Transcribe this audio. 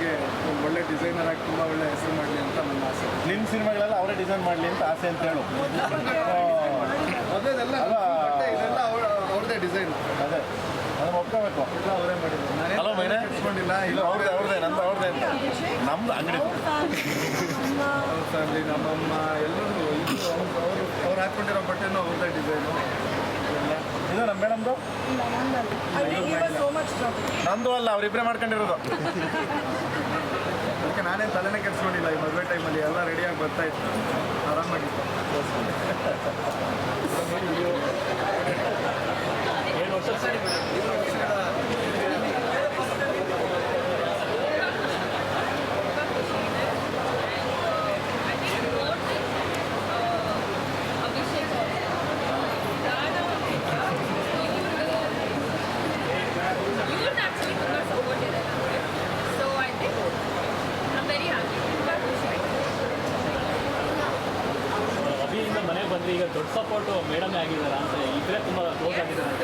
ಚೆನ್ನಾಗಿ ಒಳ್ಳೆ ಡಿಸೈನರ್ ಆಗಿ ತುಂಬ ಒಳ್ಳೆ ಹೆಸರು ಮಾಡಲಿ ಅಂತ ನನ್ನ ಆಸೆ. ನಿಮ್ಮ ಸಿನಿಮಾಗಳೆಲ್ಲ ಅವರೇ ಡಿಸೈನ್ ಮಾಡಲಿ ಅಂತ ಆಸೆ ಅಂತ ಹೇಳು. ಮೊದಲೆಲ್ಲ ಇದೆಲ್ಲ ಅವ್ರ ಅವ್ರದ್ದೇ ಡಿಸೈನ್ ಅದೇ. ಅದನ್ನ ಒಪ್ಕೋಬೇಕು. ಎಲ್ಲ ಅವರೇ ಮಾಡಿದ್ರು ಹಲೋ ಮೈನೆ? ಇಟ್ಕೊಂಡಿಲ್ಲ ಇಲ್ಲ ಅವ್ರದ್ದೇ ಅವ್ರದ್ದೇ ನಂದು ಅಂತ. ನಮ್ದು ಅಂಗಡಿ. ಅವ್ರ ಫ್ಯಾಮಿಲಿ ನಮ್ಮಮ್ಮ ಎಲ್ಲರೂ ಇದು ಅವರು ಅವ್ರು ಹಾಕ್ಕೊಂಡಿರೋ ಬಟ್ಟೆನೂ ಅವ್ರದ್ದೇ ಡಿಸೈನು ಇದು ನಮ್ಮ ಮೇಡಮ್ದು? ನಂದು ಅಲ್ಲ, ಅವ್ರಿಬ್ರೆ ಮಾಡ್ಕೊಂಡಿರೋದು. ಅದಕ್ಕೆ ನಾನೇನು ತಲೆನೇ ಕೆಡ್ಸ್ಕೊಂಡಿಲ್ಲ ಈ ಮದುವೆ ಟೈಮಲ್ಲಿ ಎಲ್ಲ ರೆಡಿಯಾಗಿ ಬರ್ತಾ ಇತ್ತು. ಆರಾಮಾಗಿತ್ತು ಈಗ ದೊಡ್ಡ ಸಪೋರ್ಟ್ ಮೇಡಮ್ ಆಗಿದ್ದಾರೆ ಅಂತ ಇದ್ರೆ ತುಂಬಾ ಕ್ಲೋಸ್ ಆಗಿದ್ದಾರೆ.